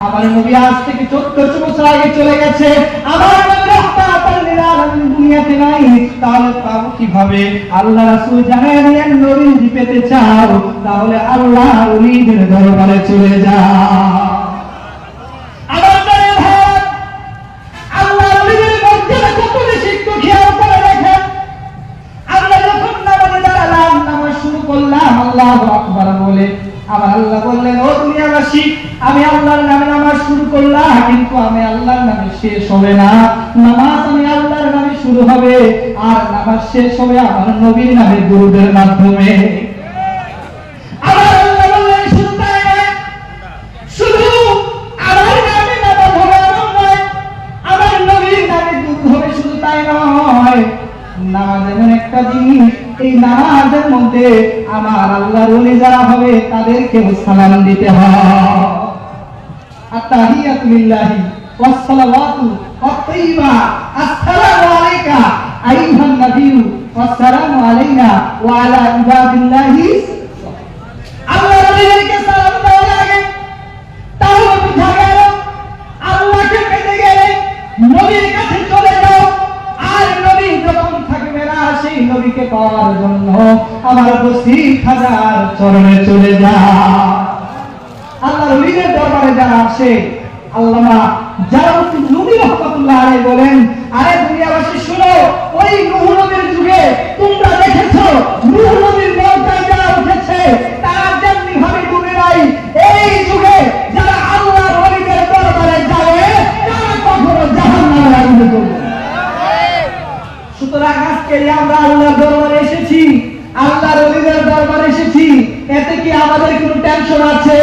আমার নবী আজ থেকে চোদ্দশো বছর আগে চলে গেছে। আমার দরবারে চলে যাও শুরু করলাম, আল্লাহ বলে আমার আল্লাহ বললেন, ও দুনিয়াবাসী, আমি আল্লাহর নামে নামাজ শুরু করলাম, কিন্তু আমি আল্লাহর নামে শেষ হবে না। নামাজ আমি আল্লাহর নামে শুরু হবে, আর নামাজ শেষ হবে আমার নবীর নামে গুরুদের মাধ্যমে। নামাজ এমন একটা জিনিস এই নামাজের মধ্যে আমার আল্লাহ ওলি যারা হবে তাদেরকেও সালাম দিতে হয়। আসসালামু আলাইকা আলাইনা ওয়া আলা পাওয়ার জন্য আমার চরণে চলে যা। আল্লাহর ওলিদের দরবারে যারা আসে, আল্লামা জালালউদ্দিন নবী রহমাতুল্লাহ বলেন, আরে দুনিয়াবাসী, শুনো সুতরাং আজকে আমরা আল্লাহর দরবারে এসেছি, আল্লাহর ওলিদের দরবারে এসেছি। এতে কি আমাদের কোনো টেনশন আছে?